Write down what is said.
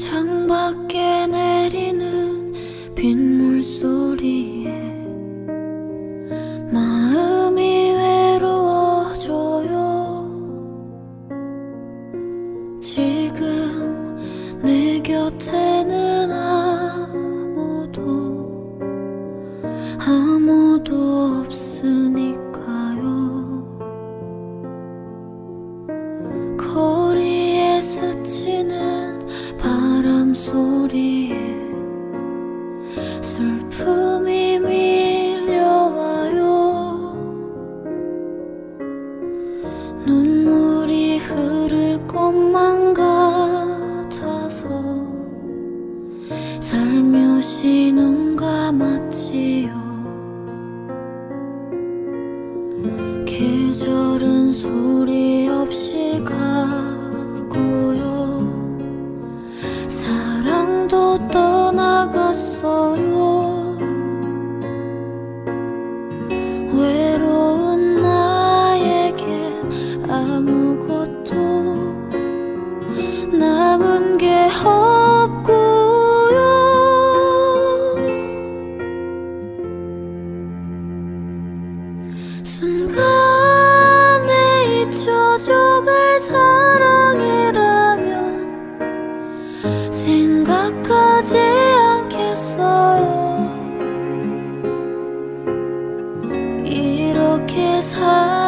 창밖에 내리는 빗물 소리에 마음이 외로워져요. 지금 내 곁에는 아무도 아무도 없어. 우리 슬픈 아무것도 남은 게 없고요. 순간에 잊혀져갈 사랑이라면 생각하지 않겠어요. 이렇게 살